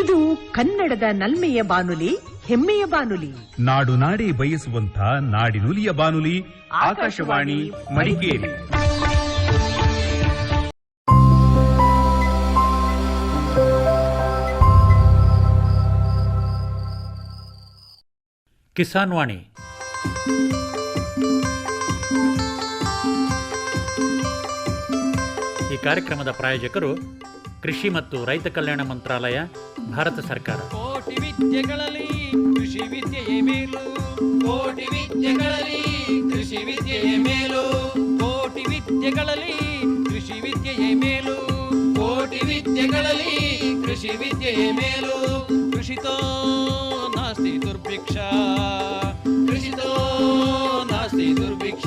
ಇದು ಕನ್ನಡದ ನಲ್ಮೆಯ ಬಾನುಲಿ ಹೆಮ್ಮೆಯ ಬಾನುಲಿ. ನಾಡು ನಾಡಿ ಬಯಸುವಂತ ನಾಡಿನುಲಿಯ ಬಾನುಲಿ ಆಕಾಶವಾಣಿ ಮಡಿಕೇರಿ. ಕಿಸಾನ್ ವಾಣಿ. ಈ ಕಾರ್ಯಕ್ರಮದ ಪ್ರಾಯೋಜಕರು ಕೃಷಿ ಮತ್ತು ರೈತ ಕಲ್ಯಾಣ ಮಂತ್ರಾಲಯ ಭಾರತ ಸರ್ಕಾರ. ಕೋಟಿ ವಿದ್ಯೆಗಳಲ್ಲಿ ಕೃಷಿ ವಿದ್ಯೆಯೇ ಮೇಲು. ಕೋಟಿ ವಿದ್ಯೆಗಳಲ್ಲಿ ಕೃಷಿ ವಿದ್ಯೆಯೇ ಮೇಲು. ಕೋಟಿ ವಿದ್ಯೆಗಳಲ್ಲಿ ಕೃಷಿ ವಿದ್ಯೆಯೇ ಮೇಲು. ಕೋಟಿ ವಿದ್ಯೆಗಳಲ್ಲಿ ಕೃಷಿ ವಿದ್ಯೆಯೇ ಮೇಲು. ಕೃಷಿತೋ ನಾಸ್ತಿ ದುರ್ಭಿಕ್ಷ. ಕೃಷಿತೋ ನಾಸ್ತಿ ದುರ್ಭಿಕ್ಷ.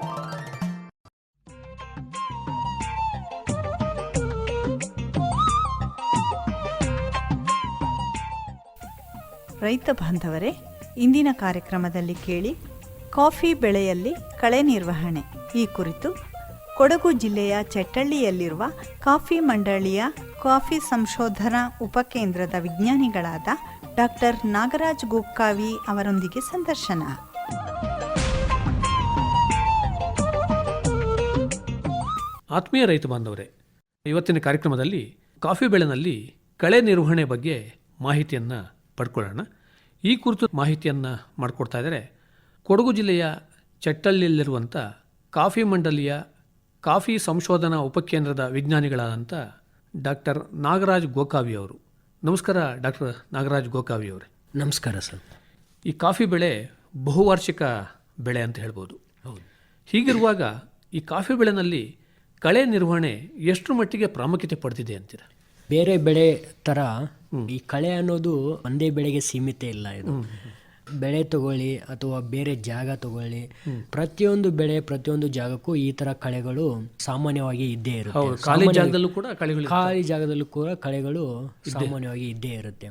ರೈತ ಬಾಂಧವರೇ, ಇಂದಿನ ಕಾರ್ಯಕ್ರಮದಲ್ಲಿ ಕೇಳಿ ಕಾಫಿ ಬೆಳೆಯಲ್ಲಿ ಕಳೆ ನಿರ್ವಹಣೆ. ಈ ಕುರಿತು ಕೊಡಗು ಜಿಲ್ಲೆಯ ಚೆಟ್ಟಳ್ಳಿಯಲ್ಲಿರುವ ಕಾಫಿ ಮಂಡಳಿಯ ಕಾಫಿ ಸಂಶೋಧನಾ ಉಪಕೇಂದ್ರದ ವಿಜ್ಞಾನಿಗಳಾದ ಡಾಕ್ಟರ್ ನಾಗರಾಜ್ ಗೋಕಾವಿ ಅವರೊಂದಿಗೆ ಸಂದರ್ಶನ. ಆತ್ಮೀಯ ರೈತ ಬಾಂಧವರೇ, ಇವತ್ತಿನ ಕಾರ್ಯಕ್ರಮದಲ್ಲಿ ಕಾಫಿ ಬೆಳೆನಲ್ಲಿ ಕಳೆ ನಿರ್ವಹಣೆ ಬಗ್ಗೆ ಮಾಹಿತಿಯನ್ನು ಪಡ್ಕೊಳ್ಳೋಣ. ಈ ಕುರಿತು ಮಾಹಿತಿಯನ್ನು ಮಾಡಿಕೊಡ್ತಾ ಇದ್ದಾರೆ. ಕೊಡಗು ಜಿಲ್ಲೆಯ ಚಟ್ಟಳ್ಳಿಯಲ್ಲಿರುವಂಥ ಕಾಫಿ ಮಂಡಲಿಯ ಕಾಫಿ ಸಂಶೋಧನಾ ಉಪಕೇಂದ್ರದ ವಿಜ್ಞಾನಿಗಳಾದಂಥ ಡಾಕ್ಟರ್ ನಾಗರಾಜ್ ಗೋಕಾವಿ ಅವರು. ನಮಸ್ಕಾರ ಡಾಕ್ಟರ್ ನಾಗರಾಜ್ ಗೋಕಾವಿ ಅವರೇ. ನಮಸ್ಕಾರ ಸರ್. ಈ ಕಾಫಿ ಬೆಳೆ ಬಹುವಾರ್ಷಿಕ ಬೆಳೆ ಅಂತ ಹೇಳ್ಬೋದು. ಹೀಗಿರುವಾಗ ಈ ಕಾಫಿ ಬೆಳೆನಲ್ಲಿ ಕಳೆ ನಿರ್ವಹಣೆ ಎಷ್ಟು ಮಟ್ಟಿಗೆ ಪ್ರಾಮುಖ್ಯತೆ ಪಡೆದಿದೆ ಅಂತೀರ? ಬೇರೆ ಬೆಳೆ ಥರ ಈ ಕಳೆ ಅನ್ನೋದು ಒಂದೇ ಬೆಳೆಗೆ ಸೀಮಿತ ಇಲ್ಲ ಇದು. ಬೆಳೆ ತಗೊಳ್ಳಿ ಅಥವಾ ಬೇರೆ ಜಾಗ ತಗೊಳ್ಳಿ ಪ್ರತಿಯೊಂದು ಬೆಳೆ ಪ್ರತಿಯೊಂದು ಜಾಗಕ್ಕೂ ಈ ತರ ಕಳೆಗಳು ಸಾಮಾನ್ಯವಾಗಿ ಇದ್ದೇ ಇರುತ್ತೆ. ಖಾಲಿ ಜಾಗದಲ್ಲೂ ಕೂಡ ಕಳೆಗಳು ಖಾಲಿ ಜಾಗದಲ್ಲೂ ಕೂಡ ಕಳೆಗಳು ಸಾಮಾನ್ಯವಾಗಿ ಇದ್ದೇ ಇರುತ್ತೆ.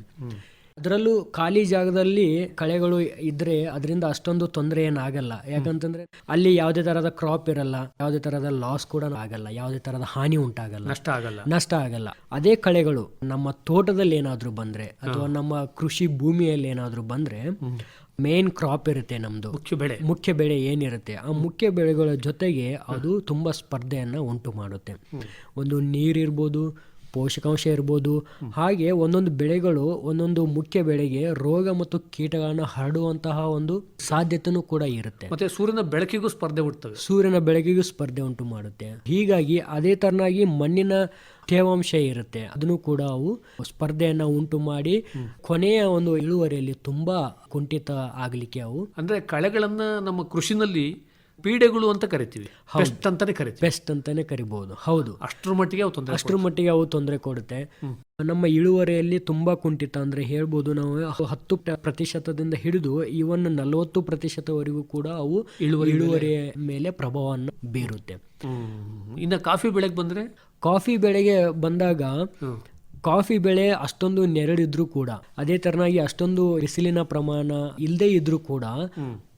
ಅದರಲ್ಲೂ ಖಾಲಿ ಜಾಗದಲ್ಲಿ ಕಳೆಗಳು ಇದ್ರೆ ಅದರಿಂದ ಅಷ್ಟೊಂದು ತೊಂದರೆ ಏನಾಗಲ್ಲ ಯಾಕಂತಂದ್ರೆ ಅಲ್ಲಿ ಯಾವುದೇ ತರಹದ ಕ್ರಾಪ್ ಇರಲ್ಲ ಯಾವುದೇ ತರಹದ ಲಾಸ್ ಕೂಡ ಆಗಲ್ಲ ಯಾವುದೇ ತರಹದ ಹಾನಿ ಉಂಟಾಗಲ್ಲ. ನಷ್ಟ ಆಗಲ್ಲ. ನಷ್ಟ ಆಗಲ್ಲ. ಅದೇ ಕಳೆಗಳು ನಮ್ಮ ತೋಟದಲ್ಲಿ ಏನಾದ್ರೂ ಬಂದ್ರೆ ಅಥವಾ ನಮ್ಮ ಕೃಷಿ ಭೂಮಿಯಲ್ಲಿ ಏನಾದ್ರೂ ಬಂದ್ರೆ ಮೇನ್ ಕ್ರಾಪ್ ಇರುತ್ತೆ ನಮ್ದು. ಮುಖ್ಯ ಬೆಳೆ. ಮುಖ್ಯ ಬೆಳೆ ಏನಿರುತ್ತೆ ಆ ಮುಖ್ಯ ಬೆಳೆಗಳ ಜೊತೆಗೆ ಅದು ತುಂಬಾ ಸ್ಪರ್ಧೆಯನ್ನ ಉಂಟು ಮಾಡುತ್ತೆ. ಒಂದು ನೀರಿರ್ಬೋದು ಪೋಷಕಾಂಶ ಇರ್ಬೋದು. ಹಾಗೆ ಒಂದೊಂದು ಬೆಳೆಗಳು ಒಂದೊಂದು ಮುಖ್ಯ ಬೆಳೆಗೆ ರೋಗ ಮತ್ತು ಕೀಟಗಳನ್ನು ಹರಡುವಂತಹ ಒಂದು ಸಾಧ್ಯತೆನೂ ಕೂಡ ಇರುತ್ತೆ. ಮತ್ತೆ ಸೂರ್ಯನ ಬೆಳಕಿಗೂ ಸ್ಪರ್ಧೆ ಹುಡ್ತವೆ ಸೂರ್ಯನ ಬೆಳಕಿಗೂ ಸ್ಪರ್ಧೆ ಉಂಟು ಮಾಡುತ್ತೆ. ಹೀಗಾಗಿ ಅದೇ ತರನಾಗಿ ಮಣ್ಣಿನ ತೇವಾಂಶ ಇರುತ್ತೆ. ಅದನ್ನು ಕೂಡ ಅವು ಸ್ಪರ್ಧೆಯನ್ನ ಉಂಟು ಮಾಡಿ ಕೊನೆಯ ಒಂದು ಇಳುವರಿಯಲ್ಲಿ ತುಂಬಾ ಕುಂಠಿತ ಆಗ್ಲಿಕ್ಕೆ ಅವು. ಅಂದ್ರೆ ಕಳೆಗಳನ್ನ ನಮ್ಮ ಕೃಷಿನಲ್ಲಿ ಪೀಡೆಗಳು ಅಂತ ಕರಿತೀವಿ. ಬೆಸ್ಟ್ ಅಂತಾನೆ ಕರಿತೀವಿ. ಬೆಸ್ಟ್ ಅಂತಾನೆ ಕರಿಬಹುದು ಹೌದು. ಅಷ್ಟರ ಮಟ್ಟಿಗೆ ಅವು ತೊಂದರೆ ಅಷ್ಟರ ಮಟ್ಟಿಗೆ ಅವು ತೊಂದರೆ ಕೊಡುತ್ತೆ. ನಮ್ಮ ಇಳುವರಿಯಲ್ಲಿ ತುಂಬಾ ಕುಂಠಿತ ಅಂದ್ರೆ ಹೇಳ್ಬೋದು ನಾವು ಹತ್ತು ಪ್ರ- ಪ್ರತಿಶತದಿಂದ ಹಿಡಿದು ಇವನ್ ನಲವತ್ತು ಪ್ರತಿಶತವರೆಗೂ ಕೂಡ ಅವು ಇಳುವರಿಯ ಮೇಲೆ ಪ್ರಭಾವವನ್ನು ಬೀರುತ್ತೆ. ಇನ್ನ ಕಾಫಿ ಬೆಳೆಗೆ ಬಂದ್ರೆ? ಕಾಫಿ ಬೆಳೆಗೆ ಬಂದಾಗ ಕಾಫಿ ಬೆಳೆ ಅಷ್ಟೊಂದು ನೆರಳಿದ್ರು ಕೂಡ ಅದೇ ತರನಾಗಿ ಅಷ್ಟೊಂದು ಬಿಸಿಲಿನ ಪ್ರಮಾಣ ಇಲ್ಲದೆ ಇದ್ರೂ ಕೂಡ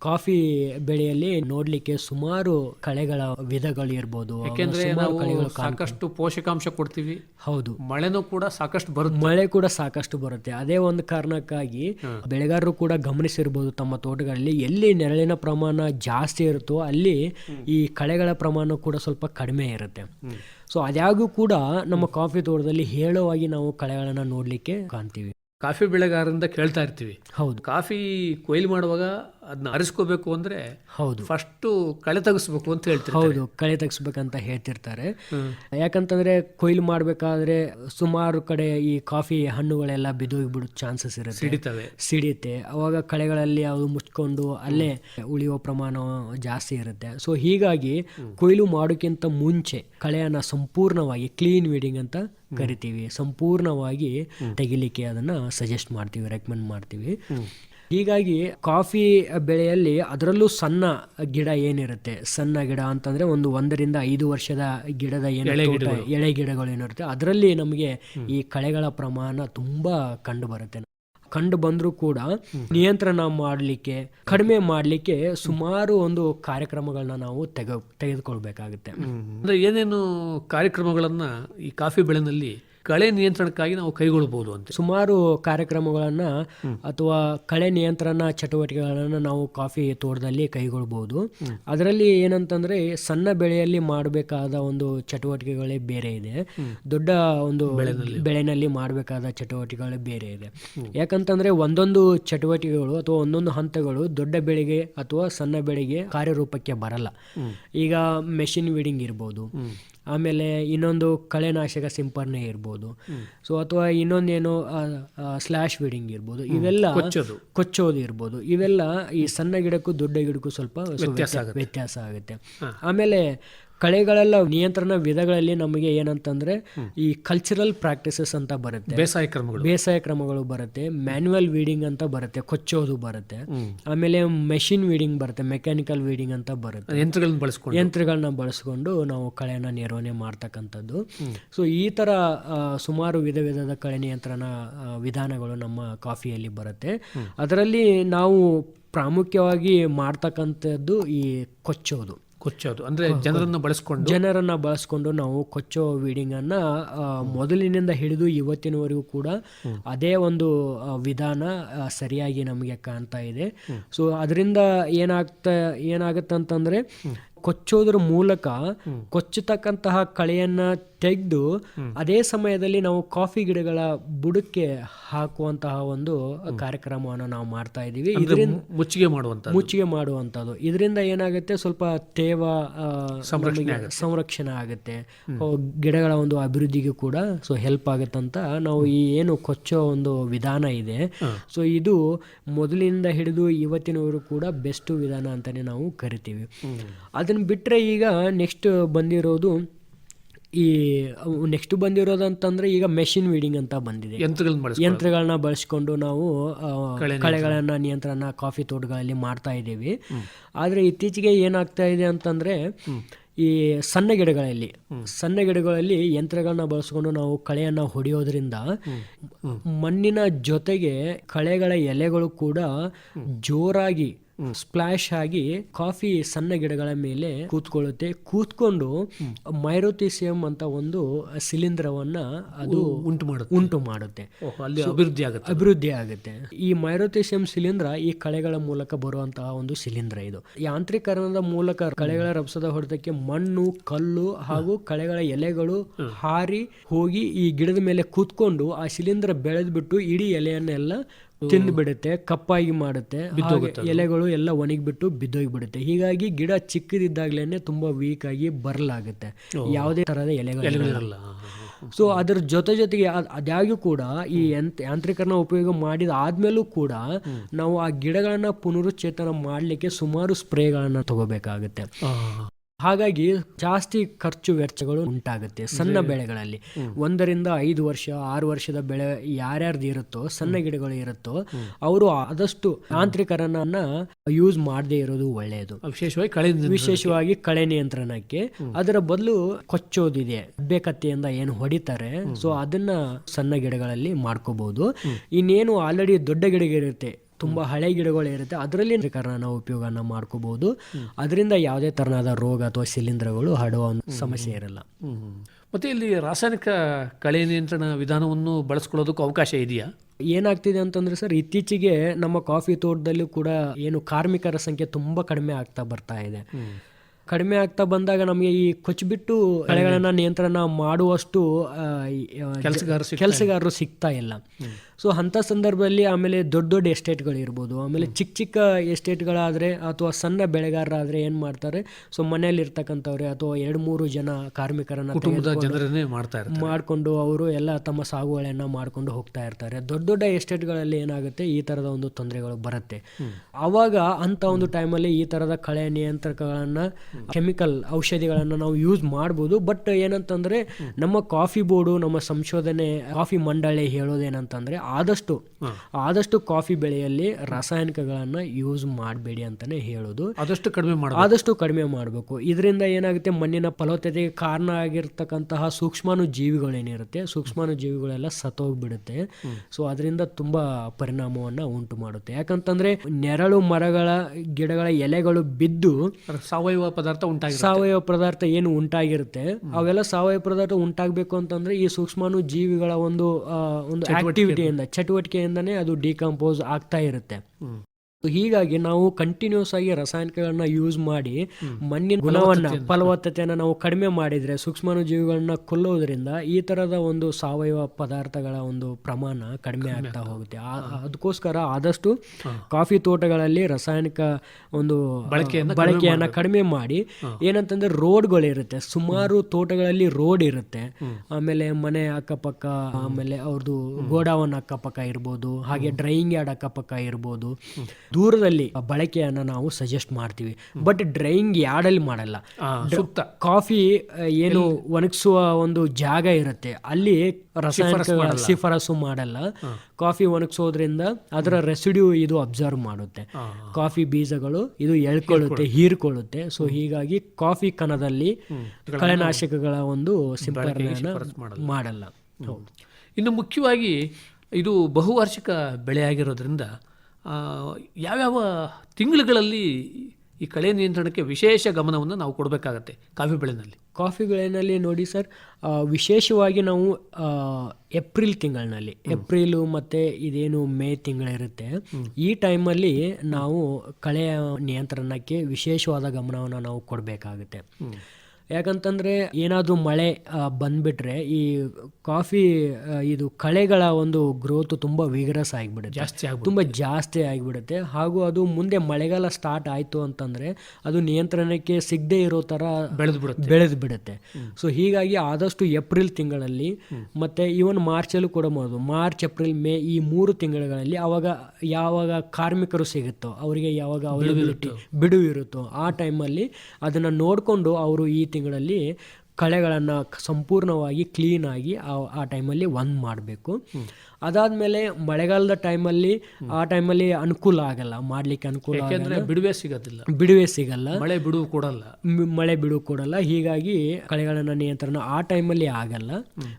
ಕಾಫಿ ಬೆಳೆಯಲ್ಲಿ ನೋಡ್ಲಿಕ್ಕೆ ಸುಮಾರು ಕಳೆಗಳ ವಿಧಗಳು ಇರ್ಬೋದು. ಯಾಕೆಂದ್ರೆ ನಾವು ಸಾಕಷ್ಟು ಪೋಷಕಾಂಶ ಕೊಡ್ತೀವಿ. ಹೌದು. ಮಳೆನೂ ಕೂಡ ಸಾಕಷ್ಟು ಬರುತ್ತೆ. ಮಳೆ ಕೂಡ ಸಾಕಷ್ಟು ಬರುತ್ತೆ. ಅದೇ ಒಂದು ಕಾರಣಕ್ಕಾಗಿ ಬೆಳೆಗಾರರು ಕೂಡ ಗಮನಿಸಿರ್ಬೋದು ತಮ್ಮ ತೋಟಗಳಲ್ಲಿ ಎಲ್ಲಿ ನೆರಳಿನ ಪ್ರಮಾಣ ಜಾಸ್ತಿ ಇರುತ್ತೋ ಅಲ್ಲಿ ಈ ಕಳೆಗಳ ಪ್ರಮಾಣ ಕೂಡ ಸ್ವಲ್ಪ ಕಡಿಮೆ ಇರುತ್ತೆ. ಸೊ ಅದ್ಯಾಗೂ ಕೂಡ ನಮ್ಮ ಕಾಫಿ ತೋಟದಲ್ಲಿ ಹೇಳುವಾಗಿ ನಾವು ಕಳೆಗಳನ್ನ ನೋಡಲಿಕ್ಕೆ ಕಾಣ್ತೀವಿ. ಕಾಫಿ ಬೆಳೆಗಾರರಿಂದ ಕೇಳ್ತಾ ಇರ್ತೀವಿ. ಹೌದು. ಕಾಫಿ ಕೊಯ್ಲು ಮಾಡುವಾಗ ಅದನ್ನ ಅರಿಸ್ಕೋಬೇಕು ಅಂದ್ರೆ ಹೌದು. ಫಸ್ಟ್ ಕಳೆ ತೆಗಿಸ್ಬೇಕು ಅಂತ ಹೇಳ್ತೀವಿ ಹೌದು ಕಳೆ ತೆಗಿಸ್ಬೇಕಂತ ಹೇಳ್ತಿರ್ತಾರೆ. ಯಾಕಂತಂದ್ರೆ ಕೊಯ್ಲು ಮಾಡ್ಬೇಕಾದ್ರೆ ಸುಮಾರು ಕಡೆ ಈ ಕಾಫಿ ಹಣ್ಣುಗಳೆಲ್ಲ ಬಿದ್ದೋಗ್ಬಿಡೋ ಚಾನ್ಸಸ್ ಇರುತ್ತೆ. ಸಿಡಿತವೆ. ಸಿಡಿಯುತ್ತೆ. ಅವಾಗ ಕಳೆಗಳಲ್ಲಿ ಅದು ಮುಚ್ಕೊಂಡು ಅಲ್ಲೇ ಉಳಿಯುವ ಪ್ರಮಾಣ ಜಾಸ್ತಿ ಇರುತ್ತೆ. ಸೊ ಹೀಗಾಗಿ ಕೊಯ್ಲು ಮಾಡೋಕ್ಕಿಂತ ಮುಂಚೆ ಕಳೆಯನ್ನ ಸಂಪೂರ್ಣವಾಗಿ ಕ್ಲೀನ್ ವೀಡಿಂಗ್ ಅಂತ ಕರಿತೀವಿ. ಸಂಪೂರ್ಣವಾಗಿ ತೆಗಿಲಿಕ್ಕೆ ಅದನ್ನ ಸಜೆಸ್ಟ್ ಮಾಡ್ತೀವಿ ರೆಕಮೆಂಡ್ ಮಾಡ್ತೀವಿ. ಹೀಗಾಗಿ ಕಾಫಿ ಬೆಳೆಯಲ್ಲಿ ಅದರಲ್ಲೂ ಸಣ್ಣ ಗಿಡ ಏನಿರುತ್ತೆ? ಸಣ್ಣ ಗಿಡ ಅಂತಂದ್ರೆ ಒಂದು ಒಂದರಿಂದ ಐದು ವರ್ಷದ ಗಿಡದ ಏನು ಎಳೆ ಗಿಡಗಳು. ಏನಿರುತ್ತೆ? ಅದರಲ್ಲಿ ನಮಗೆ ಈ ಕಳೆಗಳ ಪ್ರಮಾಣ ತುಂಬಾ ಕಂಡು ಬರುತ್ತೆ ಕಂಡು ಬಂದರೂ ಕೂಡ ನಿಯಂತ್ರಣ ಮಾಡಲಿಕ್ಕೆ, ಕಡಿಮೆ ಮಾಡಲಿಕ್ಕೆ ಸುಮಾರು ಒಂದು ಕಾರ್ಯಕ್ರಮಗಳನ್ನ ನಾವು ತೆಗೆ ತೆಗೆದುಕೊಳ್ಬೇಕಾಗುತ್ತೆ. ಅಂದ್ರೆ ಏನೇನು ಕಾರ್ಯಕ್ರಮಗಳನ್ನ ಈ ಕಾಫಿ ಬೆಳೆನಲ್ಲಿ ಕಳೆ ನಿಯಂತ್ರಣಕ್ಕಾಗಿ ನಾವು ಕೈಗೊಳ್ಳಬಹುದು ಅಂತ. ಸುಮಾರು ಕಾರ್ಯಕ್ರಮಗಳನ್ನು ಅಥವಾ ಕಳೆ ನಿಯಂತ್ರಣ ಚಟುವಟಿಕೆಗಳನ್ನು ನಾವು ಕಾಫಿ ತೋಟದಲ್ಲಿ ಕೈಗೊಳ್ಳಬಹುದು. ಅದರಲ್ಲಿ ಏನಂತಂದ್ರೆ ಸಣ್ಣ ಬೆಳೆಯಲ್ಲಿ ಮಾಡಬೇಕಾದ ಒಂದು ಚಟುವಟಿಕೆಗಳೇ ಬೇರೆ ಇದೆ. ದೊಡ್ಡ ಒಂದು ಬೆಳೆನಲ್ಲಿ. ಮಾಡಬೇಕಾದ ಚಟುವಟಿಕೆಗಳೇ ಬೇರೆ ಇದೆ. ಯಾಕಂತಂದ್ರೆ ಒಂದೊಂದು ಚಟುವಟಿಕೆಗಳು ಅಥವಾ ಒಂದೊಂದು ಹಂತಗಳು ದೊಡ್ಡ ಬೆಳೆಗೆ ಅಥವಾ ಸಣ್ಣ ಬೆಳೆಗೆ ಕಾರ್ಯರೂಪಕ್ಕೆ ಬರಲ್ಲ. ಈಗ ಮೆಷಿನ್ ವೀಡಿಂಗ್ ಇರ್ಬೋದು. ಆಮೇಲೆ ಇನ್ನೊಂದು ಕಳೆನಾಶಕ ಸಿಂಪರಣೆ ಇರ್ಬೋದು. ಸೊ ಅಥವಾ ಇನ್ನೊಂದೇನು ಸ್ಲ್ಯಾಶ್ ವೀಡಿಂಗ್ ಇರ್ಬೋದು. ಇವೆಲ್ಲ ಕೊಚ್ಚೋದು. ಕೊಚ್ಚೋದು ಇರ್ಬೋದು. ಇವೆಲ್ಲ ಈ ಸಣ್ಣ ಗಿಡಕ್ಕೂ ದೊಡ್ಡ ಗಿಡಕ್ಕೂ ಸ್ವಲ್ಪ ವ್ಯತ್ಯಾಸ ಆಗುತ್ತೆ. ಆಮೇಲೆ ಕಳೆಗಳೆಲ್ಲ ನಿಯಂತ್ರಣ ವಿಧಗಳಲ್ಲಿ ನಮಗೆ ಏನಂತಂದ್ರೆ ಈ ಕಲ್ಚರಲ್ ಪ್ರಾಕ್ಟೀಸಸ್ ಅಂತ ಬರುತ್ತೆ. ಬೇಸಾಯ ಕ್ರಮಗಳು. ಬೇಸಾಯ ಕ್ರಮಗಳು ಬರುತ್ತೆ. ಮ್ಯಾನ್ಯುವಲ್ ವೀಡಿಂಗ್ ಅಂತ ಬರುತ್ತೆ. ಕೊಚ್ಚೋದು ಬರುತ್ತೆ. ಆಮೇಲೆ ಮೆಷಿನ್ ವೀಡಿಂಗ್ ಬರುತ್ತೆ. ಮೆಕ್ಯಾನಿಕಲ್ ವೀಡಿಂಗ್ ಅಂತ ಬರುತ್ತೆ. ಯಂತ್ರಗಳನ್ನ ಬಳಸ್ಕೊಂಡು. ಯಂತ್ರಗಳನ್ನ ಬಳಸ್ಕೊಂಡು ನಾವು ಕಳೆನ ನಿರ್ವಹಣೆ ಮಾಡ್ತಕ್ಕಂಥದ್ದು. ಸೊ ಈ ತರ ಸುಮಾರು ವಿಧ ವಿಧದ ಕಳೆ ನಿಯಂತ್ರಣ ವಿಧಾನಗಳು ನಮ್ಮ ಕಾಫಿಯಲ್ಲಿ ಬರುತ್ತೆ. ಅದರಲ್ಲಿ ನಾವು ಪ್ರಾಮುಖ್ಯವಾಗಿ ಮಾಡ್ತಕ್ಕಂಥದ್ದು ಈ ಕೊಚ್ಚೋದು. ಕೊಚ್ಚೋದು. ಅಂದ್ರೆ ಜನರನ್ನು ಬಳಸ್ಕೊಂಡು ಜನರನ್ನ ಬಳಸ್ಕೊಂಡು ನಾವು ಕೊಚ್ಚೋ ವೀಡಿಂಗ್ ಅನ್ನ ಆ, ಮೊದಲಿನಿಂದ ಹಿಡಿದು ಇವತ್ತಿನವರೆಗೂ ಕೂಡ ಅದೇ ಒಂದು ವಿಧಾನ ಸರಿಯಾಗಿ ನಮಗೆ ಕಾಣ್ತಾ ಇದೆ. ಸೊ ಅದರಿಂದ ಏನಾಗ್ತಾ ಏನಾಗತ್ತಂತಂದ್ರೆ ಕೊಚ್ಚೋದ್ರ ಮೂಲಕ ಕೊಚ್ಚತಕ್ಕಂತಹ ಕಳೆಯನ್ನ ತೆಗೆದು ಅದೇ ಸಮಯದಲ್ಲಿ ನಾವು ಕಾಫಿ ಗಿಡಗಳ ಬುಡಕ್ಕೆ ಹಾಕುವಂತಹ ಒಂದು ಕಾರ್ಯಕ್ರಮವನ್ನು ನಾವು ಮಾಡ್ತಾ ಇದ್ದೀವಿ. ಇದರಿಂದ ಮುಚ್ಚಿಗೆ ಮಾಡುವಂತ ಮುಚ್ಚಿಗೆ ಮಾಡುವಂಥದ್ದು ಇದರಿಂದ ಏನಾಗುತ್ತೆ? ಸ್ವಲ್ಪ ತೇವ ಸಂರಕ್ಷಣೆ ಆಗುತ್ತೆ. ಗಿಡಗಳ ಒಂದು ಅಭಿವೃದ್ಧಿಗೆ ಕೂಡ ಸೊ ಹೆಲ್ಪ್ ಆಗುತ್ತಂತ ನಾವು ಈ ಏನು ಕೊಚ್ಚೋ ಒಂದು ವಿಧಾನ ಇದೆ. ಸೊ ಇದು ಮೊದಲಿನಿಂದ ಹಿಡಿದು ಇವತ್ತಿನವರು ಕೂಡ ಬೆಸ್ಟ್ ವಿಧಾನ ಅಂತಾನೆ ನಾವು ಕರಿತೀವಿ. ಅದನ್ನ ಬಿಟ್ಟರೆ ಈಗ ನೆಕ್ಸ್ಟ್ ಬಂದಿರೋದು ಈ ನೆಕ್ಸ್ಟ್ ಬಂದಿರೋದು ಅಂತಂದ್ರೆ ಈಗ ಮೆಷಿನ್ ವೀಡಿಂಗ್ ಅಂತ ಬಂದಿದೆ. ಯಂತ್ರಗಳನ್ನ ಬಳಸ್ಕೊಂಡು ನಾವು ಕಳೆಗಳನ್ನ ನಿಯಂತ್ರಣ ಕಾಫಿ ತೋಟಗಳಲ್ಲಿ ಮಾಡ್ತಾ ಇದ್ದೀವಿ. ಆದರೆ ಇತ್ತೀಚೆಗೆ ಏನಾಗ್ತಾ ಇದೆ ಅಂತಂದ್ರೆ ಈ ಸಣ್ಣ ಗಿಡಗಳಲ್ಲಿ ಸಣ್ಣ ಗಿಡಗಳಲ್ಲಿ ಯಂತ್ರಗಳನ್ನ ಬಳಸ್ಕೊಂಡು ನಾವು ಕಳೆಯನ್ನ ಹೊಡೆಯೋದ್ರಿಂದ ಮಣ್ಣಿನ ಜೊತೆಗೆ ಕಳೆಗಳ ಎಲೆಗಳು ಕೂಡ ಜೋರಾಗಿ ಸ್ಪ್ಲಾಶ್ ಆಗಿ ಕಾಫಿ ಸಣ್ಣ ಗಿಡಗಳ ಮೇಲೆ ಕೂತ್ಕೊಳ್ಳುತ್ತೆ. ಕೂತ್ಕೊಂಡು ಮೈರೋತಿಸಿಯಂ ಅಂತ ಒಂದು ಶಿಲೀಂಧ್ರವನ್ನ ಅದು ಉಂಟು ಮಾಡುತ್ತೆ. ಉಂಟು ಮಾಡುತ್ತೆ. ಅಲ್ಲಿ ಅಭಿವೃದ್ಧಿ ಆಗುತ್ತೆ. ಅಭಿವೃದ್ಧಿ ಆಗುತ್ತೆ. ಈ ಮೈರೋತಿಸಿಯಂ ಶಿಲೀಂಧ್ರ ಈ ಕಳೆಗಳ ಮೂಲಕ ಬರುವಂತಹ ಒಂದು ಶಿಲೀಂಧ್ರ ಇದು. ಯಾಂತ್ರೀಕರಣದ ಮೂಲಕ ಕಳೆಗಳ ರಭಸದ ಹೊಡೆದಕ್ಕೆ ಮಣ್ಣು ಕಲ್ಲು ಹಾಗೂ ಕಳೆಗಳ ಎಲೆಗಳು ಹಾರಿ ಹೋಗಿ ಈ ಗಿಡದ ಮೇಲೆ ಕೂತ್ಕೊಂಡು ಆ ಶಿಲೀಂಧ್ರ ಬೆಳೆದ್ಬಿಟ್ಟು ಇಡೀ ಎಲೆಯನ್ನೆಲ್ಲ ತಿಂದು ಬಿಡುತ್ತೆ ಕಪ್ಪಾಗಿ ಮಾಡುತ್ತೆ. ಎಲೆಗಳು ಎಲ್ಲ ಒಣಗಿಬಿಟ್ಟು ಬಿದ್ದೋಗ್ಬಿಡುತ್ತೆ. ಹೀಗಾಗಿ ಗಿಡ ಚಿಕ್ಕದಿದ್ದಾಗ್ಲೇನೆ ತುಂಬಾ ವೀಕ್ ಆಗಿ ಬರಲಾಗುತ್ತೆ. ಯಾವುದೇ ತರಹದ ಎಲೆಗಳು ಇರಲ್ಲ ಸೊ ಅದರ ಜೊತೆ ಜೊತೆಗೆ ಅದ್- ಅದಾಗ್ಯೂ ಕೂಡ ಈ ಯಾಂತ್ರಿಕರಣ ಯಾಂತ್ರೀಕರಣ ಉಪಯೋಗ ಮಾಡಿದ ಆದ್ಮೇಲೂ ಕೂಡ ನಾವು ಆ ಗಿಡಗಳನ್ನ ಪುನರುಚ್ಚೇತನ ಮಾಡಲಿಕ್ಕೆ ಸುಮಾರು ಸ್ಪ್ರೇಗಳನ್ನ ತಗೋಬೇಕಾಗುತ್ತೆ. ಹಾಗಾಗಿ ಜಾಸ್ತಿ ಖರ್ಚು ವೆಚ್ಚಗಳು ಉಂಟಾಗುತ್ತೆ ಸಣ್ಣ ಬೆಳೆಗಳಲ್ಲಿ. ಒಂದರಿಂದ ಐದು ವರ್ಷ ಆರು ವರ್ಷದ ಬೆಳೆ ಯಾರ್ಯಾರ್ದು ಇರುತ್ತೋ ಸಣ್ಣ ಗಿಡಗಳು ಇರುತ್ತೋ ಅವರು ಆದಷ್ಟು ಯಾಂತ್ರಿಕರನ್ನ ಯೂಸ್ ಮಾಡದೇ ಇರೋದು ಒಳ್ಳೆಯದು ವಿಶೇಷವಾಗಿ ಕಳೆ ವಿಶೇಷವಾಗಿ ಕಳೆ ನಿಯಂತ್ರಣಕ್ಕೆ. ಅದರ ಬದಲು ಕೊಚ್ಚೋದಿದೆ. ಬೇಕತ್ತೆಯಿಂದ ಕತ್ತಿಯಿಂದ ಏನು ಹೊಡಿತಾರೆ ಸೊ ಅದನ್ನ ಸಣ್ಣ ಗಿಡಗಳಲ್ಲಿ ಮಾಡ್ಕೋಬಹುದು ಇನ್ನೇನು ಆಲ್ರೆಡಿ ದೊಡ್ಡ ಗಿಡಗಳಿರುತ್ತೆ ತುಂಬಾ ಹಳೆ ಗಿಡಗಳು ಇರುತ್ತೆ. ಅದರಲ್ಲಿ ನಾವು ಉಪಯೋಗನ ಮಾಡ್ಕೋಬಹುದು ಅದರಿಂದ ಯಾವುದೇ ತರನಾದ ರೋಗ ಅಥವಾ ಶಿಲೀಂಧ್ರಗಳು ಹರಡುವ ಸಮಸ್ಯೆ ಇರಲ್ಲ. ಮತ್ತೆ ಇಲ್ಲಿ ರಾಸಾಯನಿಕ ಕಳೆ ನಿಯಂತ್ರಣ ವಿಧಾನವನ್ನು ಬಳಸ್ಕೊಳ್ಳೋದಕ್ಕೂ ಅವಕಾಶ ಇದೆಯಾ? ಏನಾಗ್ತಿದೆ ಅಂತಂದ್ರೆ ಸರ್ ಇತ್ತೀಚೆಗೆ ನಮ್ಮ ಕಾಫಿ ತೋಟದಲ್ಲೂ ಕೂಡ ಏನು ಕಾರ್ಮಿಕರ ಸಂಖ್ಯೆ ತುಂಬಾ ಕಡಿಮೆ ಆಗ್ತಾ ಬರ್ತಾ ಇದೆ. ಕಡಿಮೆ ಆಗ್ತಾ ಬಂದಾಗ ನಮಗೆ ಈ ಕೊಚ್ಚಿಬಿಟ್ಟು ಕಳೆಗಳನ್ನ ನಿಯಂತ್ರಣ ಮಾಡುವಷ್ಟು ಕೆಲ್ಸಗಾರರು ಸಿಗ್ತಾ ಇಲ್ಲ. ಸೊ ಅಂಥ ಸಂದರ್ಭದಲ್ಲಿ ಆಮೇಲೆ ದೊಡ್ಡ ದೊಡ್ಡ ಎಸ್ಟೇಟ್ಗಳು ಇರ್ಬೋದು. ಆಮೇಲೆ ಚಿಕ್ಕ ಚಿಕ್ಕ ಎಸ್ಟೇಟ್ಗಳಾದರೆ ಅಥವಾ ಸಣ್ಣ ಬೆಳೆಗಾರರಾದರೆ ಏನು ಮಾಡ್ತಾರೆ? ಸೊ ಮನೆಯಲ್ಲಿರ್ತಕ್ಕಂಥವ್ರೆ ಅಥವಾ ಎರಡು ಮೂರು ಜನ ಕಾರ್ಮಿಕರನ್ನ ಜನರನ್ನೇ ಮಾಡ್ತಾ ಇರ್ತಾರೆ. ಮಾಡಿಕೊಂಡು ಅವರು ಎಲ್ಲ ತಮ್ಮ ಸಾಗುವಳಿಯನ್ನು ಮಾಡ್ಕೊಂಡು ಹೋಗ್ತಾ ಇರ್ತಾರೆ. ದೊಡ್ಡ ದೊಡ್ಡ ಎಸ್ಟೇಟ್ಗಳಲ್ಲಿ ಏನಾಗುತ್ತೆ? ಈ ತರದ ಒಂದು ತೊಂದರೆಗಳು ಬರುತ್ತೆ. ಆವಾಗ ಅಂತ ಒಂದು ಟೈಮಲ್ಲಿ ಈ ತರದ ಕಳೆ ನಿಯಂತ್ರಕಗಳನ್ನ ಕೆಮಿಕಲ್ ಔಷಧಿಗಳನ್ನ ನಾವು ಯೂಸ್ ಮಾಡ್ಬೋದು. ಬಟ್ ಏನಂತಂದ್ರೆ ನಮ್ಮ ಕಾಫಿ ಬೋರ್ಡು ನಮ್ಮ ಸಂಶೋಧನೆ ಕಾಫಿ ಮಂಡಳಿ ಹೇಳೋದೇನಂತಂದ್ರೆ ಆದಷ್ಟು ಆದಷ್ಟು ಕಾಫಿ ಬೆಳೆಯಲ್ಲಿ ರಾಸಾಯನಿಕಗಳನ್ನು ಯೂಸ್ ಮಾಡಬೇಡಿ ಅಂತಾನೆ ಹೇಳೋದು. ಆದಷ್ಟು ಕಡಿಮೆ ಮಾಡಿ ಆದಷ್ಟು ಕಡಿಮೆ ಮಾಡಬೇಕು. ಇದರಿಂದ ಏನಾಗುತ್ತೆ ಮಣ್ಣಿನ ಫಲವತ್ತತೆಗೆ ಕಾರಣ ಆಗಿರ್ತಕ್ಕಂತಹ ಸೂಕ್ಷ್ಮಾನು ಜೀವಿಗಳೇನಿರುತ್ತೆ ಸೂಕ್ಷ್ಮಾನು ಜೀವಿಗಳೆಲ್ಲ ಸತ್ತೋಗ್ಬಿಡುತ್ತೆ. ಸೊ ಅದರಿಂದ ತುಂಬಾ ಪರಿಣಾಮವನ್ನ ಉಂಟು ಮಾಡುತ್ತೆ. ಯಾಕಂತಂದ್ರೆ ನೆರಳು ಮರಗಳ ಗಿಡಗಳ ಎಲೆಗಳು ಬಿದ್ದು ಸಾವಯವ ಪದಾರ್ಥ ಉಂಟಾಗಿರುತ್ತೆ. ಸಾವಯವ ಪದಾರ್ಥ ಏನು ಉಂಟಾಗಿರುತ್ತೆ ಅವೆಲ್ಲ ಸಾವಯವ ಪದಾರ್ಥ ಉಂಟಾಗಬೇಕು ಅಂತಂದ್ರೆ ಈ ಸೂಕ್ಷ್ಮಾನು ಜೀವಿಗಳ ಒಂದು ಒಂದು ಆಕ್ಟಿವಿಟಿಯಿಂದ ಚಟುವಟಿಕೆಯಿಂದನೇ ಅದು ಡಿಕಂಪೋಸ್ ಆಗ್ತಾ ಇರುತ್ತೆ. ಹೀಗಾಗಿ ನಾವು ಕಂಟಿನ್ಯೂಸ್ ಆಗಿ ರಾಸಾಯನಿಕಗಳನ್ನ ಯೂಸ್ ಮಾಡಿ ಮಣ್ಣಿನ ಗುಣವನ್ನ ಫಲವತ್ತತೆಯನ್ನು ನಾವು ಕಡಿಮೆ ಮಾಡಿದ್ರೆ ಸೂಕ್ಷ್ಮಾನು ಜೀವಿಗಳನ್ನ ಕೊಲ್ಲೋದ್ರಿಂದ ಈ ತರದ ಒಂದು ಸಾವಯವ ಪದಾರ್ಥಗಳ ಒಂದು ಪ್ರಮಾಣ ಕಡಿಮೆ ಆಗ್ತಾ ಹೋಗುತ್ತೆ. ಅದಕ್ಕೋಸ್ಕರ ಆದಷ್ಟು ಕಾಫಿ ತೋಟಗಳಲ್ಲಿ ರಾಸಾಯನಿಕ ಒಂದು ಬಳಕೆಯನ್ನ ಬಳಕೆಯನ್ನ ಕಡಿಮೆ ಮಾಡಿ ಏನಂತಂದ್ರೆ ರೋಡ್ಗಳಿರುತ್ತೆ ಸುಮಾರು ತೋಟಗಳಲ್ಲಿ ರೋಡ್ ಇರುತ್ತೆ. ಆಮೇಲೆ ಮನೆ ಅಕ್ಕಪಕ್ಕ ಆಮೇಲೆ ಅವ್ರದ್ದು ಗೋಡಾವನ್ ಅಕ್ಕಪಕ್ಕ ಇರ್ಬೋದು ಹಾಗೆ ಡ್ರೈಯಿಂಗ್ ಯಾರ್ಡ್ ಅಕ್ಕಪಕ್ಕ ಇರ್ಬೋದು. ದೂರದಲ್ಲಿ ಬಳಕೆಯನ್ನ ನಾವು ಸಜೆಸ್ಟ್ ಮಾಡ್ತೀವಿ. ಬಟ್ ಡ್ರೈಯಿಂಗ್ ಯಾರ್ಡಲ್ಲಿ ಮಾಡಲ್ಲ. ಸೂಕ್ತ ಕಾಫಿ ಏನು ಒಣಗಿಸುವ ಒಂದು ಜಾಗ ಇರುತ್ತೆ. ಅಲ್ಲಿ ರಾಸಾಯನಿಕ ಶಿಫಾರಸು ಮಾಡಲ್ಲ. ಕಾಫಿ ಒಣಗಿಸೋದ್ರಿಂದ ಅದರ ರೆಸಿಡ್ಯೂ ಇದು ಅಬ್ಸರ್ವ್ ಮಾಡುತ್ತೆ. ಕಾಫಿ ಬೀಜಗಳು ಇದು ಎಳ್ಕೊಳ್ಳುತ್ತೆ ಹೀರ್ಕೊಳ್ಳುತ್ತೆ. ಸೊ ಹೀಗಾಗಿ ಕಾಫಿ ಕಣದಲ್ಲಿ ಕಳೆನಾಶಕಗಳ ಒಂದು ಸಿಂಪರಣೆಯನ್ನು ಮಾಡಲ್ಲ. ಇನ್ನು ಮುಖ್ಯವಾಗಿ ಇದು ಬಹುವಾರ್ಷಿಕ ಬೆಳೆ ಆಗಿರೋದ್ರಿಂದ ಆ, ಯಾವ್ಯಾವ ತಿಂಗಳುಗಳಲ್ಲಿ ಈ ಕಳೆ ನಿಯಂತ್ರಣಕ್ಕೆ ವಿಶೇಷ ಗಮನವನ್ನು ನಾವು ಕೊಡಬೇಕಾಗತ್ತೆ ಕಾಫಿ ಬೆಳೆನಲ್ಲಿ? ಕಾಫಿ ಬೆಳೆನಲ್ಲಿ ನೋಡಿ ಸರ್ ವಿಶೇಷವಾಗಿ ನಾವು ಏಪ್ರಿಲ್ ತಿಂಗಳಿನಲ್ಲಿ ಏಪ್ರಿಲು ಮತ್ತು ಇದೇನು ಮೇ ತಿಂಗಳಿರುತ್ತೆ ಈ ಟೈಮಲ್ಲಿ ನಾವು ಕಳೆಯ ನಿಯಂತ್ರಣಕ್ಕೆ ವಿಶೇಷವಾದ ಗಮನವನ್ನು ನಾವು ಕೊಡಬೇಕಾಗುತ್ತೆ. ಯಾಕಂತಂದರೆ ಏನಾದರೂ ಮಳೆ ಬಂದ್ಬಿಟ್ರೆ ಈ ಕಾಫಿ ಇದು ಕಳೆಗಳ ಒಂದು ಗ್ರೋತ್ ತುಂಬ ವಿಗ್ರಸ್ ಆಗಿಬಿಡುತ್ತೆ. ಜಾಸ್ತಿ ಆಗಿ ತುಂಬ ಜಾಸ್ತಿ ಆಗಿಬಿಡುತ್ತೆ. ಹಾಗೂ ಅದು ಮುಂದೆ ಮಳೆಗಾಲ ಸ್ಟಾರ್ಟ್ ಆಯಿತು ಅಂತಂದರೆ ಅದು ನಿಯಂತ್ರಣಕ್ಕೆ ಸಿಗದೆ ಇರೋ ಥರ ಬೆಳೆದು ಬಿಡುತ್ತೆ ಬೆಳೆದು ಬಿಡುತ್ತೆ ಸೊ ಹೀಗಾಗಿ ಆದಷ್ಟು ಏಪ್ರಿಲ್ ತಿಂಗಳಲ್ಲಿ ಮತ್ತೆ ಈವನ್ ಮಾರ್ಚಲ್ಲೂ ಕೂಡ ಮಾಡ್ಬೋದು. ಮಾರ್ಚ್ ಏಪ್ರಿಲ್ ಮೇ ಈ ಮೂರು ತಿಂಗಳುಗಳಲ್ಲಿ ಅವಾಗ ಯಾವಾಗ ಕಾರ್ಮಿಕರು ಸಿಗುತ್ತೋ ಅವರಿಗೆ ಯಾವಾಗ ಅವೈಲಬಿಲಿಟಿ ಬಿಡುವಿರುತ್ತೋ ಆ ಟೈಮಲ್ಲಿ ಅದನ್ನು ನೋಡಿಕೊಂಡು ಅವರು ಈ ತಿಂಗಳಲ್ಲಿ ಕಳೆಗಳನ್ನು ಸಂಪೂರ್ಣವಾಗಿ ಕ್ಲೀನಾಗಿ ಆ ಟೈಮಲ್ಲಿ ಒಂದು ಮಾಡಬೇಕು. ಅದಾದಮೇಲೆ ಮಳೆಗಾಲದ ಟೈಮಲ್ಲಿ ಆ ಟೈಮಲ್ಲಿ ಅನುಕೂಲ ಆಗಲ್ಲ ಮಾಡ್ಲಿಕ್ಕೆ ಅನುಕೂಲ ಯಾಕೆಂದ್ರೆ ಬಿಡುವೆ ಸಿಗೋದಿಲ್ಲ. ಬಿಡುವೆ ಸಿಗಲ್ಲ. ಮಳೆ ಬಿಡುವು ಕೊಡಲ್ಲ. ಮಳೆ ಬಿಡುವು ಕೊಡಲ್ಲ. ಹೀಗಾಗಿ ಕಳೆಗಳನ್ನ ನಿಯಂತ್ರಣ ಆ ಟೈಮಲ್ಲಿ ಆಗಲ್ಲ.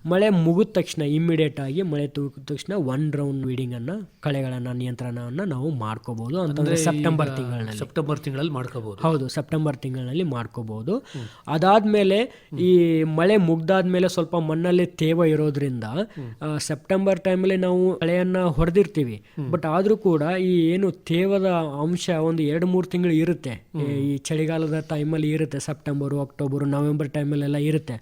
ಮಳೆ ಮುಗಿದ ತಕ್ಷಣ ಇಮ್ಮಿಡಿಯೇಟ್ ಆಗಿ ಮಳೆ ತೂಗಿದ ತಕ್ಷಣ ಒನ್ ರೌಂಡ್ ವೀಡಿಂಗ್ ಅನ್ನ ಕಳೆಗಳನ್ನ ನಿಯಂತ್ರಣವನ್ನ ನಾವು ಮಾಡ್ಕೋಬಹುದು ಅಂತಂದ್ರೆ ಸೆಪ್ಟೆಂಬರ್ ತಿಂಗಳಲ್ಲಿ. ಸೆಪ್ಟೆಂಬರ್ ತಿಂಗಳಲ್ಲಿ ಮಾಡ್ಕೋಬಹುದು ಹೌದು ಸೆಪ್ಟೆಂಬರ್ ತಿಂಗಳಲ್ಲಿ ಮಾಡ್ಕೋಬಹುದು ಅದಾದ್ಮೇಲೆ ಈ ಮಳೆ ಮುಗ್ದಾದ್ಮೇಲೆ ಸ್ವಲ್ಪ ಮಣ್ಣಲ್ಲಿ ತೇವ ಇರೋದ್ರಿಂದ ಸೆಪ್ಟೆಂಬರ್ ಟೈಮಲ್ಲಿ ನಾವು ಕಳೆಯನ್ನ ಹೊಡೆದಿರ್ತೀವಿ. ಬಟ್ ಆದ್ರೂ ಕೂಡ ಈ ಏನು ತೇವದ ಅಂಶ ಒಂದು ಎರಡು ಮೂರು ತಿಂಗಳು ಇರುತ್ತೆ. ಈ ಚಳಿಗಾಲದ ಟೈಮಲ್ಲಿ ಇರುತ್ತೆ ಸೆಪ್ಟೆಂಬರ್ ಅಕ್ಟೋಬರ್ ನವೆಂಬರ್ ಟೈಮಲ್ಲೆಲ್ಲ ಇರುತ್ತೆ.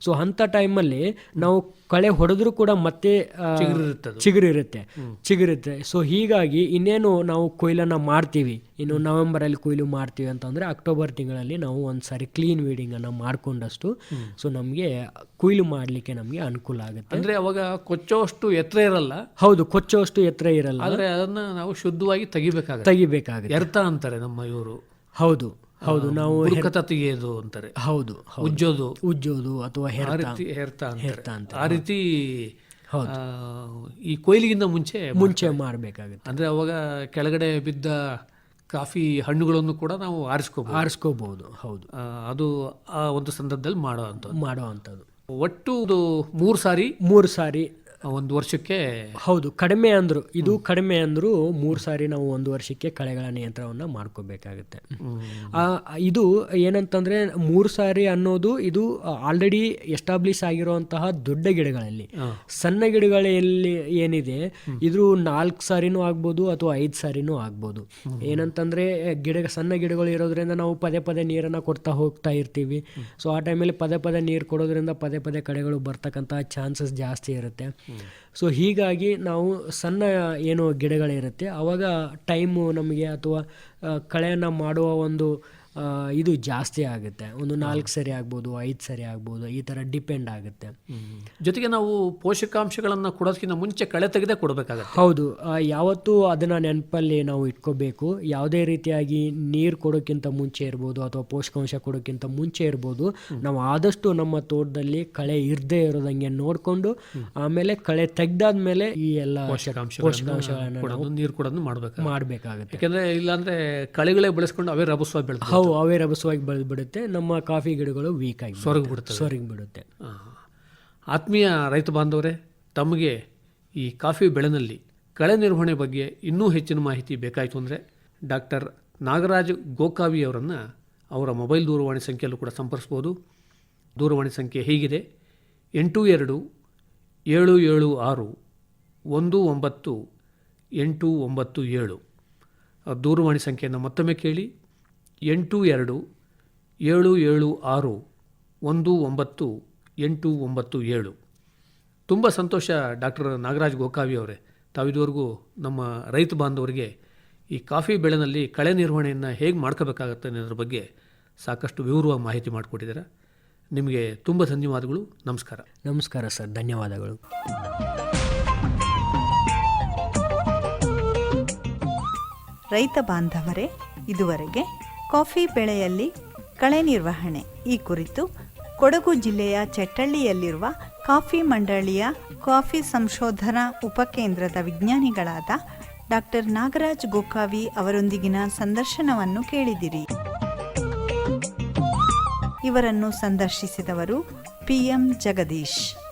ಸೊ ಅಂಥ ಟೈಮಲ್ಲಿ ನಾವು ಕಳೆ ಹೊಡೆದ್ರೂ ಕೂಡ ಮತ್ತೆ ಚಿಗುರಿರುತ್ತೆ. ಚಿಗುರಿರುತ್ತೆ. ಸೊ ಹೀಗಾಗಿ ಇನ್ನೇನು ನಾವು ಕೊಯ್ಲನ್ನ ಮಾಡ್ತೀವಿ. ಇನ್ನು ನವೆಂಬರಲ್ಲಿ ಕೊಯ್ಲು ಮಾಡ್ತೀವಿ ಅಂತಂದರೆ ಅಕ್ಟೋಬರ್ ತಿಂಗಳಲ್ಲಿ ನಾವು ಒಂದ್ಸಾರಿ ಕ್ಲೀನ್ ವೀಡಿಂಗನ್ನು ಮಾಡಿಕೊಂಡಷ್ಟು ಮಾಡ್ಕೊಂಡಷ್ಟು ಸೊ ನಮಗೆ ಕೊಯ್ಲು ಮಾಡಲಿಕ್ಕೆ ನಮಗೆ ಅನುಕೂಲ ಆಗುತ್ತೆ. ಅಂದ್ರೆ ಅವಾಗ ಕೊಚ್ಚೋಷ್ಟು ಎತ್ತರ ಇರಲ್ಲ? ಹೌದು ಕೊಚ್ಚೋಷ್ಟು ಎತ್ತರ ಇರಲ್ಲ. ಆದರೆ ಅದನ್ನ ನಾವು ಶುದ್ಧವಾಗಿ ತೆಗಿಬೇಕಾಗತ್ತೆ. ತೆಗಿಬೇಕಾಗುತ್ತೆ. ಎರ್ತ ಅಂತಾರೆ ನಮ್ಮ ಇವರು. ಹೌದು ಹೌದು ನಾವು ತೆಗೆಯೋದು ಅಂತಾರೆ. ಹೌದು. ಉಜ್ಜೋದು. ಉಜ್ಜೋದು ಅಥವಾ ಆ ಹೆರ್ತ. ರೀತಿ ಅಂತಾರೆ. ಅಂತ ಆ ರೀತಿ ಈ ಕೊಯ್ಲಿಗಿಂತ ಮುಂಚೆ ಮುಂಚೆ ಮಾಡಬೇಕಾಗುತ್ತೆ. ಅಂದ್ರೆ ಅವಾಗ ಕೆಳಗಡೆ ಬಿದ್ದ ಕಾಫಿ ಹಣ್ಣುಗಳನ್ನು ಕೂಡ ನಾವು ಆರಿಸ್ಕೋಬಹುದು ಆರಿಸ್ಕೋಬಹುದು ಹೌದು. ಅದು ಆ ಒಂದು ಸಂದರ್ಭದಲ್ಲಿ ಮಾಡೋ ಅಂಥದ್ದು. ಮಾಡೋ ಅಂಥದ್ದು. ಒಟ್ಟು ಒಂದು ಮೂರು ಸಾರಿ ಮೂರು ಸಾರಿ ಒಂದು ವರ್ಷಕ್ಕೆ ಹೌದು ಕಡಿಮೆ ಅಂದ್ರು ಇದು ಕಡಿಮೆ ಅಂದ್ರು ಮೂರು ಸಾರಿ ನಾವು ಒಂದು ವರ್ಷಕ್ಕೆ ಕಳೆಗಳ ನಿಯಂತ್ರಣವನ್ನು ಮಾಡ್ಕೋಬೇಕಾಗುತ್ತೆ. ಆ, ಇದು ಏನಂತಂದ್ರೆ ಮೂರು ಸಾರಿ ಅನ್ನೋದು ಇದು ಆಲ್ರೆಡಿ ಎಸ್ಟಾಬ್ಲಿಷ್ ಆಗಿರುವಂತಹ ದೊಡ್ಡ ಗಿಡಗಳಲ್ಲಿ. ಸಣ್ಣ ಗಿಡಗಳಲ್ಲಿ ಏನಿದೆ ಇದು ನಾಲ್ಕು ಸಾರಿನೂ ಆಗ್ಬೋದು ಅಥವಾ ಐದು ಸಾರಿನೂ ಆಗ್ಬೋದು. ಏನಂತಂದ್ರೆ ಗಿಡ ಸಣ್ಣ ಗಿಡಗಳು ಇರೋದ್ರಿಂದ ನಾವು ಪದೇ ಪದೇ ನೀರನ್ನು ಕೊಡ್ತಾ ಹೋಗ್ತಾ ಇರ್ತೀವಿ. ಸೊ ಆ ಟೈಮಲ್ಲಿ ಪದೇ ಪದೇ ನೀರು ಕೊಡೋದ್ರಿಂದ ಪದೇ ಪದೇ ಕಳೆಗಳು ಬರ್ತಕ್ಕಂಥ ಚಾನ್ಸಸ್ ಜಾಸ್ತಿ ಇರುತ್ತೆ. ಸೊ ಹೀಗಾಗಿ ನಾವು ಸಣ್ಣ ಏನು ಗಿಡಗಳಿರುತ್ತೆ ಆವಾಗ ಟೈಮು ನಮಗೆ ಅಥವಾ ಕಳೆಯನ್ನು ಮಾಡುವ ಒಂದು ಇದು ಜಾಸ್ತಿ ಆಗುತ್ತೆ. ಒಂದು ನಾಲ್ಕು ಸರಿ ಆಗ್ಬೋದು ಐದು ಸರಿ ಆಗ್ಬೋದು ಈ ಥರ ಡಿಪೆಂಡ್ ಆಗುತ್ತೆ. ಜೊತೆಗೆ ನಾವು ಪೋಷಕಾಂಶಗಳನ್ನು ಕೊಡೋದಕ್ಕಿಂತ ಮುಂಚೆ ಕಳೆ ತೆಗೆದೇ ಕೊಡಬೇಕಾಗುತ್ತೆ. ಹೌದು. ಯಾವತ್ತೂ ಅದನ್ನು ನೆನಪಲ್ಲಿ ನಾವು ಇಟ್ಕೋಬೇಕು. ಯಾವುದೇ ರೀತಿಯಾಗಿ ನೀರು ಕೊಡೋಕ್ಕಿಂತ ಮುಂಚೆ ಇರ್ಬೋದು ಅಥವಾ ಪೋಷಕಾಂಶ ಕೊಡೋಕ್ಕಿಂತ ಮುಂಚೆ ಇರ್ಬೋದು ನಾವು ಆದಷ್ಟು ನಮ್ಮ ತೋಟದಲ್ಲಿ ಕಳೆ ಇರದೇ ಇರೋದಂಗೆ ನೋಡಿಕೊಂಡು ಆಮೇಲೆ ಕಳೆ ತೆಗ್ದಾದ್ಮೇಲೆ ಈ ಎಲ್ಲ ಪೋಷಕಾಂಶಗಳನ್ನು ನೀರು ಕೊಡೋದು ಮಾಡಬೇಕು ಮಾಡಬೇಕಾಗುತ್ತೆ. ಯಾಕಂದರೆ ಇಲ್ಲಾಂದರೆ ಕಳೆಗಳೇ ಬೆಳೆಸ್ಕೊಂಡು ಅವೇ ರಭಸ್ವ ಬೆಳೆದು ಹೌದು ಅವೇ ರಭಸವಾಗಿ ಬೆಳೆದು ಬಿಡುತ್ತೆ ನಮ್ಮ ಕಾಫಿ ಗಿಡಗಳು ವೀಕ್ ಆಗಿ ಸೊರಗಿ ಬಿಡುತ್ತೆ ಸೊರಗಿ ಬಿಡುತ್ತೆ. ಆತ್ಮೀಯ ರೈತ ಬಾಂಧವರೇ ತಮಗೆ ಈ ಕಾಫಿ ಬೆಳೆನಲ್ಲಿ ಕಳೆ ನಿರ್ವಹಣೆ ಬಗ್ಗೆ ಇನ್ನೂ ಹೆಚ್ಚಿನ ಮಾಹಿತಿ ಬೇಕಾಯಿತು ಅಂದರೆ ಡಾಕ್ಟರ್ ನಾಗರಾಜ್ ಗೋಕಾವಿ ಅವರನ್ನು ಅವರ ಮೊಬೈಲ್ ದೂರವಾಣಿ ಸಂಖ್ಯೆಯಲ್ಲೂ ಕೂಡ ಸಂಪರ್ಸ್ಬೋದು. ದೂರವಾಣಿ ಸಂಖ್ಯೆ ಹೀಗಿದೆ. ಎಂಟು ಎರಡು ಏಳು ಏಳು ಆರು ಒಂದು ಒಂಬತ್ತು ಎಂಟು ಒಂಬತ್ತು ಏಳು. ದೂರವಾಣಿ ಸಂಖ್ಯೆಯನ್ನು ಮತ್ತೊಮ್ಮೆ ಕೇಳಿ. ಎಂಟು ಎರಡು ಏಳು ಏಳು ಆರು ಒಂದು ಒಂಬತ್ತು ಎಂಟು ಒಂಬತ್ತು ಏಳು. ತುಂಬ ಸಂತೋಷ ಡಾಕ್ಟರ್ ನಾಗರಾಜ್ ಗೋಕಾವಿ ಅವರೇ. ತಾವಿದುವರೆಗೂ ನಮ್ಮ ರೈತ ಬಾಂಧವರಿಗೆ ಈ ಕಾಫಿ ಬೆಳೆನಲ್ಲಿ ಕಳೆ ನಿರ್ವಹಣೆಯನ್ನು ಹೇಗೆ ಮಾಡ್ಕೋಬೇಕಾಗತ್ತೆ ಅನ್ನೋದ್ರ ಬಗ್ಗೆ ಸಾಕಷ್ಟು ವಿವರವಾಗಿ ಮಾಹಿತಿ ಮಾಡಿಕೊಟ್ಟಿದ್ದೀರಾ. ನಿಮಗೆ ತುಂಬ ಧನ್ಯವಾದಗಳು. ನಮಸ್ಕಾರ. ನಮಸ್ಕಾರ ಸರ್. ಧನ್ಯವಾದಗಳು. ರೈತ ಬಾಂಧವರೇ ಇದುವರೆಗೆ ಕಾಫಿ ಬೆಳೆಯಲ್ಲಿ ಕಳೆ ನಿರ್ವಹಣೆ. ಈ ಕುರಿತು ಕೊಡಗು ಜಿಲ್ಲೆಯ ಚಟ್ಟಳ್ಳಿಯಲ್ಲಿರುವ ಕಾಫಿ ಮಂಡಳಿಯ ಕಾಫಿ ಸಂಶೋಧನಾ ಉಪಕೇಂದ್ರದ ವಿಜ್ಞಾನಿಗಳಾದ ಡಾಕ್ಟರ್ ನಾಗರಾಜ್ ಗೋಕಾವಿ ಅವರೊಂದಿಗಿನ ಸಂದರ್ಶನವನ್ನು ಕೇಳಿದಿರಿ. ಇವರನ್ನು ಸಂದರ್ಶಿಸಿದವರು ಪಿಎಂ ಜಗದೀಶ್.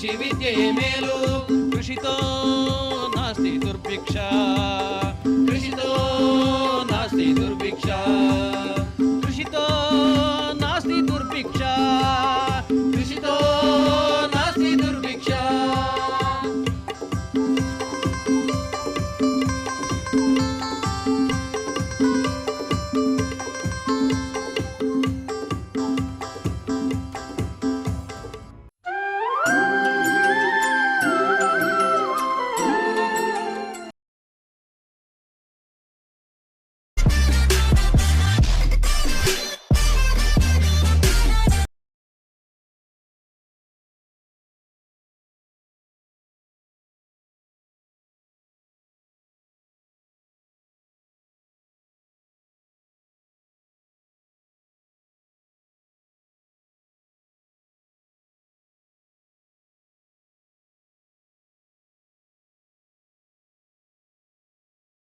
ಕೃಷಿ ವಿದ್ಯೆಯೇ ಮೇಲು ಕೃಷಿತೋ ನಾಸ್ತಿ ದುರ್ಭಿಕ್ಷ.